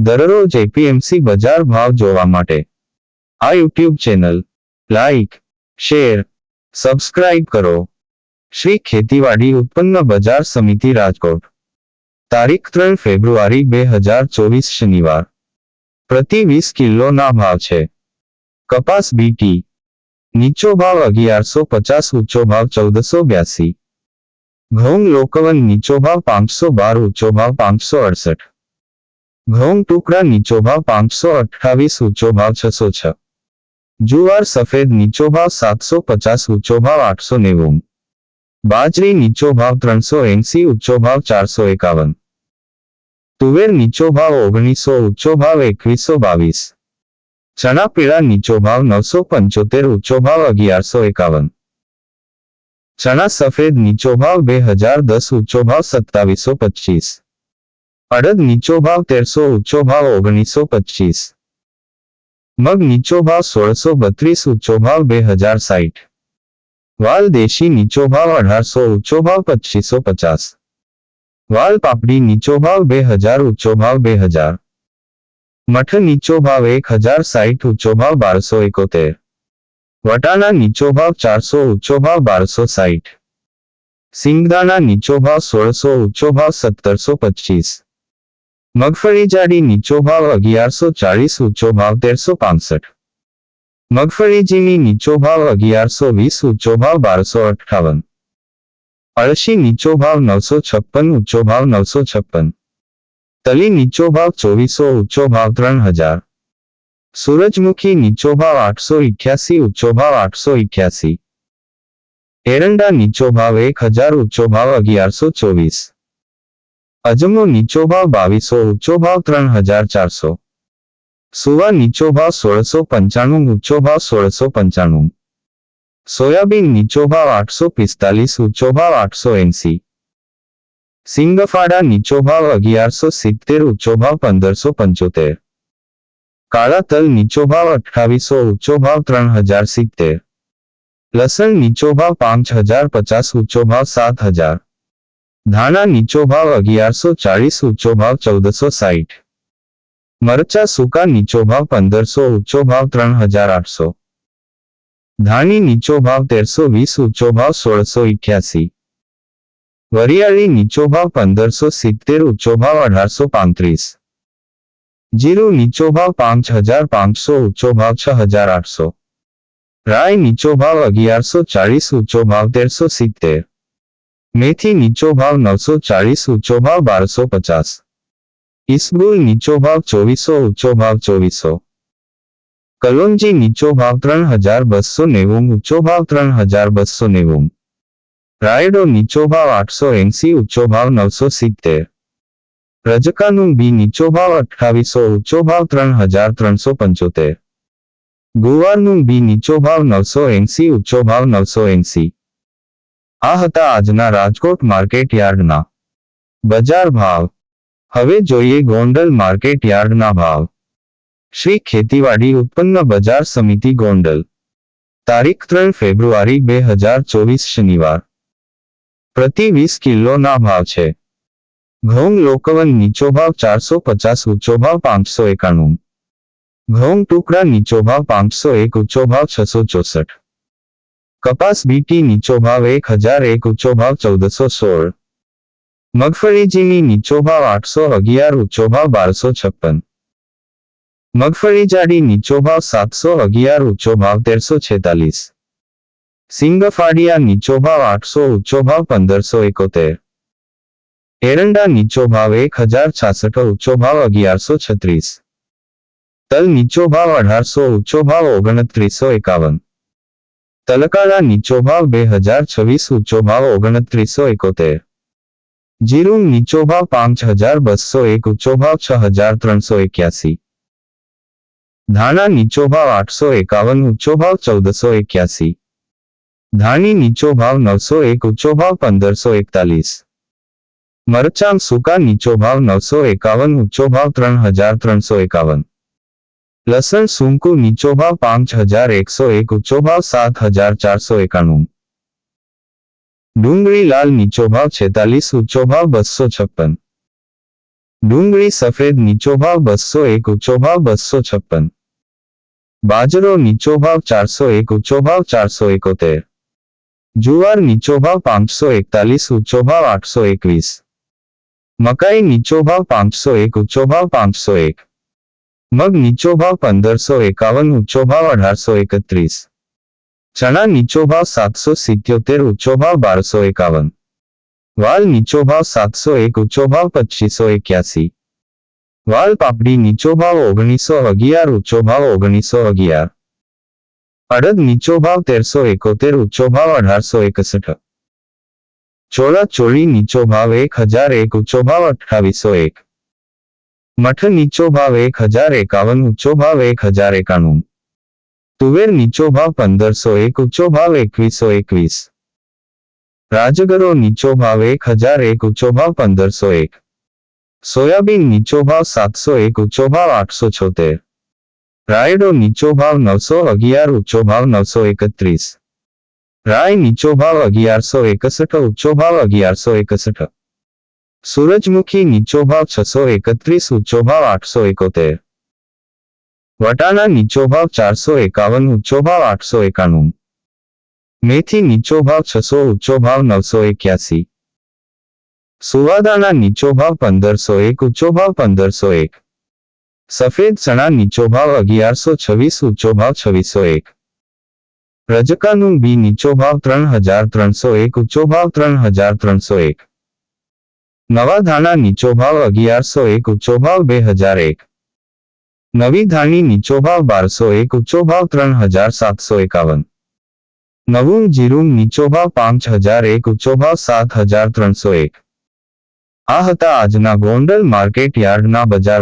દરરોજ એપીએમસી બજાર ભાવ જોવા માટે. આ YouTube channel, like, share, subscribe કરો. શ્રી ખેતીવાડી ઉત્પન્ન બજાર સમિતિ રાજકોટ. તારીખ ત્રણ ફેબ્રુઆરી બે હજાર ચોવીસ શનિવાર. પ્રતિ વીસ કિલોના ભાવ છે. કપાસ બીટી નીચો ભાવ અગિયારસો પચાસ, ઊંચો ભાવ ચૌદસો બ્યાસી. ઘઉં લોકવન નીચો ભાવ પાંચસો બાર, ઊંચો ભાવ પાંચસો અડસઠ. ઘઉં ટુકડા નીચો ભાવ પાંચસો અઠ્ઠાવીસ, ઊંચો ભાવ છસો છ. જુવાર સફેદ નીચો ભાવ સાતસો પચાસ, ઊંચો ભાવ આઠસો નેવું. બાજરી નીચો ભાવ ત્રણસો એંસી, ઊંચો ભાવ ચારસો એકાવન. તુવેર નીચો ભાવ ઓગણીસો, ઊંચો ભાવ એકવીસો બાવીસ. ચણા પીળા નીચો ભાવ નવસો પંચોતેર, ઊંચો ભાવ અગિયારસો એકાવન. ચણા સફેદ નીચો ભાવ બે હજાર દસ, ઊંચો ભાવ સત્તાવીસો પચીસ. અડદ નીચો ભાવ તેરસો ઊંચો ભાવ ઓગણીસો પચીસ મગ નીચો ભાવ સોળસો બત્રીસ ઊંચો ભાવ બે હજાર સાઠ વાલ દેશી નીચો ભાવ અઢારસો ઊંચો ભાવ પચીસો પચાસ વાલ પાપડી નીચો ભાવ બે હજાર ઊંચો ભાવ બે હજાર મઠ નીચો ભાવ એક હજાર સાઠ ઊંચો ભાવ બારસો એકોતેર વટાણા નીચો ભાવ ચારસો ઊંચો ભાવ બારસો સાઠ સિંગદાણા નીચો ભાવ સોળસો ઊંચો ભાવ સત્તરસો પચીસ મગફળી જાડી નીચો ભાવ અગિયારસો ચાળીસ ઊંચો ભાવ તેરસો પાસઠ મગફળી ઝીણી નીચો ભાવ અગિયારસો વીસ ઊંચો ભાવ બારસો અઠ્ઠાવન અળશી નીચો ભાવ નવસો છપ્પન ઊંચો ભાવ નવસો છપ્પન તલી નીચો ભાવ ચોવીસો ઊંચો ભાવ ત્રણ હજાર સૂરજમુખી નીચો ભાવ આઠસો ઇઠ્યાસી ઊંચો ભાવ આઠસો ઇઠ્યાસી એરંડા નીચો ભાવ એક હજાર ઊંચો ભાવ અગિયારસો ચોવીસ અજમો નીચો ભાવ બાવીસો ઊંચો ભાવ ત્રણ હજાર ચારસો સુવા નીચો ભાવ સોળસો પંચાણું ઊંચો ભાવ સોળસો પંચાણું સોયાબીન નીચો ભાવ આઠસો પિસ્તાલીસ ઊંચો ભાવ આઠસો એંસી સિંગફાડા નીચો ભાવ અગિયારસો સિત્તેર ઊંચો ભાવ પંદરસો પંચોતેર કાળા તલ નીચો ભાવ અઠ્ઠાવીસો ઊંચો ભાવ ત્રણ હજાર સિત્તેર લસણ નીચો ભાવ પાંચ હજાર પચાસ ઊંચો ભાવ સાત હજાર ધાણા નીચો ભાવ અગિયારસો ચાળીસ ઊંચો ભાવ ચૌદસો સાઠ મરચા સૂકા નીચો ભાવ પંદરસો ઊંચો ભાવ ત્રણ હજાર આઠસો ધાણી નીચો ભાવ તેરસો વીસ ઊંચો ભાવ સોળસો ઇઠ્યાસી વરિયાળી નીચો ભાવ પંદરસો સિત્તેર ઊંચો ભાવ અઢારસો પાંત્રીસ જીરું નીચો ભાવ પાંચ હજાર પાંચસો ઊંચો ભાવ છ હજાર આઠસો રાય નીચો ભાવ અગિયારસો ચાળીસ ઊંચો ભાવ તેરસો સિત્તેર મેથી નીચો ભાવ નવસો ચાળીસ ઊંચો ભાવ બારસો પચાસ ઇસબુલ નીચો ભાવ ચોવીસો ઊંચો ભાવ ચોવીસો કલોંજી નીચો ભાવ ત્રણ હજાર બસો નેવું ઊંચો ભાવ ત્રણ હજાર બસો નેવું રાયડો નીચો ભાવ આઠસો એંસી ઊંચો ભાવ નવસો સિત્તેર રજકાનું બી નીચો ભાવ અઠ્ઠાવીસો ઊંચો ભાવ ત્રણ હજાર ત્રણસો પંચોતેર ગુવારનું બી નીચો ભાવ નવસો એંસી ઊંચો ભાવ નવસો એંસી આ હતા આજના રાજકોટ માર્કેટ યાર્ડના. બજાર ભાવ. હવે જોઈએ ગોંડલ માર્કેટ યાર્ડના ભાવ. શ્રી ખેતીવાડી ઉત્પન્ન બજાર સમિતિ ગોંડલ. તારીખ ત્રણ ફેબ્રુઆરી બે હજાર ચોવીસ શનિવાર. પ્રતિ વીસ કિલોના ભાવ છે. ઘઉં લોકવન નીચો ભાવ ચારસો પચાસ, ઊંચો ભાવ પાંચસો એકાણું. ઘઉં ટુકડા નીચો ભાવ પાંચસો એક, ઊંચો ભાવ છસો ચોસઠ. કપાસ બીટી નીચો ભાવ એક હજાર એક ઊંચો ભાવ ચૌદસો સોળ. મગફળીજીની નીચો ભાવ આઠસો અગિયાર, ઊંચો ભાવ બારસો છપ્પન. મગફળી જાડી નીચો ભાવ સાતસો અગિયાર, ઊંચો ભાવ તેરસો છેતાલીસ. સિંગફાડિયા નીચો ભાવ આઠસો, ઊંચો ભાવ પંદરસો એકોતેર. એરંડા નીચો ભાવ એક હજાર છાસઠ, ઊંચો ભાવ અગિયારસો છત્રીસ. તલ નીચો ભાવ અઢારસો, ઊંચો ભાવ ઓગણત્રીસો એકાવન. તલકાળા નીચો ભાવ બે હજાર છવ્વીસ ઊંચો ભાવ ઓગણત્રીસો એકોતેર જીરું નીચો ભાવ પાંચ હજાર બસો એક ઊંચો ભાવ છ હજાર ત્રણસો એક્યાસી ધાણા નીચો ભાવ આઠસો એકાવન ઊંચો ભાવ ચૌદસો એક્યાસી ધાણી નીચો ભાવ નવસો એક ઊંચો ભાવ પંદરસો એકતાલીસ મરચાં સૂકા નીચો ભાવ નવસો એકાવન ઊંચો ભાવ ત્રણ હજાર ત્રણસો એકાવન લસણ સુંકુ નીચો ભાવ પાંચ હજાર એકસો એક ઊંચો ભાવ સાત હજાર ચારસો એકાણું. ડુંગળી લાલ નીચો ભાવ છેતાલીસ ઊંચો ભાવ બસો છપ્પન. ડુંગળી સફેદ નીચો ભાવ બસો એક ઊંચો ભાવ બસો છપ્પન. બાજરો નીચો ભાવ ચારસો એક ઊંચો ભાવ ચારસો એકોતેર. જુવાર નીચો ભાવ પાંચસો એકતાલીસ ઊંચો ભાવ આઠસો એકવીસ. મકાઈ નીચો ભાવ પાંચસો એક ઊંચો ભાવ પાંચસો એક. મગ નીચો ભાવ પંદરસો એકાવન ઊંચો ભાવ અઢારસો એકત્રીસ ચણા નીચો ભાવ સાતસો સિત્યોતેર ઊંચો ભાવ બારસો એકાવન વાલ નીચો ભાવ સાતસો એક ઊંચો ભાવ પચીસો એક્યાસી વાલ પાપડી નીચો ભાવ ઓગણીસો અગિયાર ઊંચો ભાવ ઓગણીસો અગિયાર અડદ નીચો ભાવ તેરસો એકોતેર ઊંચો ભાવ અઢારસો એકસઠ ચોળા ચોળી નીચો ભાવ એક હજાર એક ઊંચો ભાવ અઠ્ઠાવીસો એક મઠ નીચો ભાવ એક હજાર એકાવન ઊંચો ભાવ એક હજાર એકાણું તુવેર નીચો ભાવ પંદરસો એક ઊંચો ભાવ એકવીસો એકવીસ રાજગરો નીચો ભાવ એક હજાર એક ઊંચો ભાવ પંદરસો એક સોયાબીન નીચો ભાવ સાતસો એક ઊંચો ભાવ આઠસો છોતેર રાયડો નીચો ભાવ નવસો અગિયાર ઊંચો ભાવ નવસો એકત્રીસ રાય નીચો ભાવ અગિયારસો એકસઠ ઊંચો ભાવ અગિયારસો એકસઠ સૂરજમુખી નીચો ભાવ છસો એકત્રીસ ઊંચો ભાવ આઠસો એકોતેર વટાણા નીચો ભાવ ચારસો એકાવન ઊંચો ભાવ આઠસો એકાણું મેથી નીચો ભાવ છસો ઊંચો ભાવ નવસો એક્યાસી સુવાદાના નીચો ભાવ પંદરસો એક ઊંચો ભાવ પંદરસો એક સફેદ ચણા નીચો ભાવ અગિયારસો છવ્વીસ ઊંચો ભાવ છવ્વીસો એક રજકાનું બી નીચો ભાવ ત્રણ હજાર ત્રણસો એક ઊંચો ભાવ ત્રણ હજાર ત્રણસો એક નવા ધાણા નીચો ભાવ અગિયારસો એક ઊંચો ભાવ બે હજાર એક. નવી ધાણી નીચો ભાવ બારસો એક ઊંચો ભાવ ત્રણ હજાર સાતસો એકાવન. નવું જીરું નીચો ભાવ પાંચ હજાર એક ઊંચો ભાવ સાત હજાર ત્રણસો એક. આ હતા આજના ગોંડલ માર્કેટ યાર્ડના બજાર